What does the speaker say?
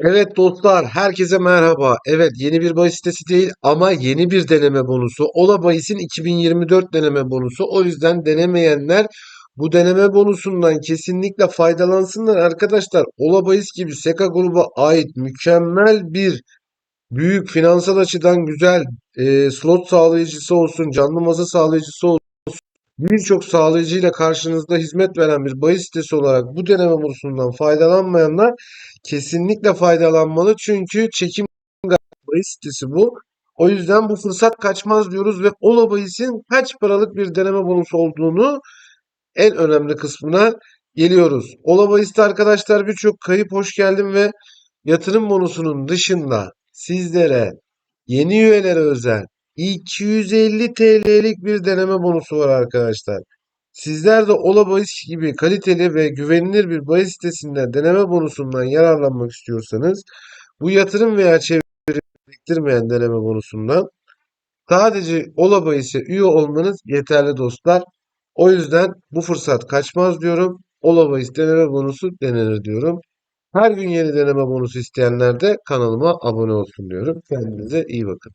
Evet dostlar, herkese merhaba. Evet, yeni bir bahis sitesi değil ama yeni bir deneme bonusu. Ola Bahis'in 2024 deneme bonusu. O yüzden denemeyenler bu deneme bonusundan kesinlikle faydalansınlar arkadaşlar. Ola Bahis gibi Seka gruba ait mükemmel bir büyük finansal açıdan güzel e, slot sağlayıcısı olsun, canlı masa sağlayıcısı olsun. Birçok sağlayıcıyla karşınızda hizmet veren bir bahis sitesi olarak bu deneme bonusundan faydalanmayanlar kesinlikle faydalanmalı. Çünkü çekim bahis sitesi bu. O yüzden bu fırsat kaçmaz diyoruz ve Ola Bahis'in kaç paralık bir deneme bonusu olduğunu en önemli kısmına geliyoruz. Ola Bahis'te arkadaşlar birçok kayıp hoş geldin ve yatırım bonusunun dışında sizlere yeni üyelere özel 250 TL'lik bir deneme bonusu var arkadaşlar. Sizler de Ola Bahis gibi kaliteli ve güvenilir bir bahis sitesinden deneme bonusundan yararlanmak istiyorsanız bu yatırım veya çeviri gerektirmeyen deneme bonusundan sadece Ola Bahis'e üye olmanız yeterli dostlar. O yüzden bu fırsat kaçmaz diyorum. Ola Bahis deneme bonusu denenir diyorum. Her gün yeni deneme bonusu isteyenler de kanalıma abone olsun diyorum. Kendinize iyi bakın.